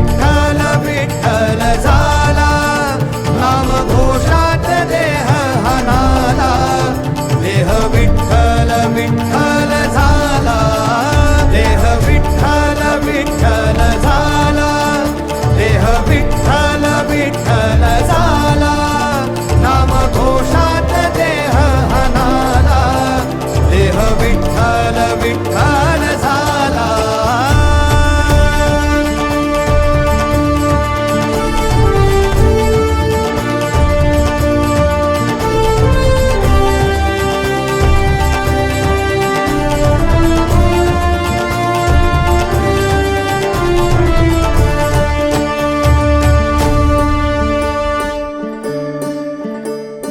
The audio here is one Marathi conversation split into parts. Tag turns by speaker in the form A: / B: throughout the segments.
A: विठ्ठल विठ्ठल झाला.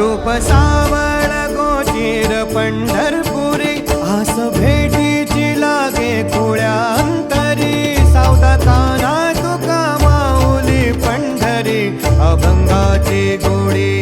A: रूप सावळ गोचीर पंढरपुरी आस भेटीची लागे कुळ्या अंतरी सावधाताना तुका माऊली पंढरी अभंगाची गोडी.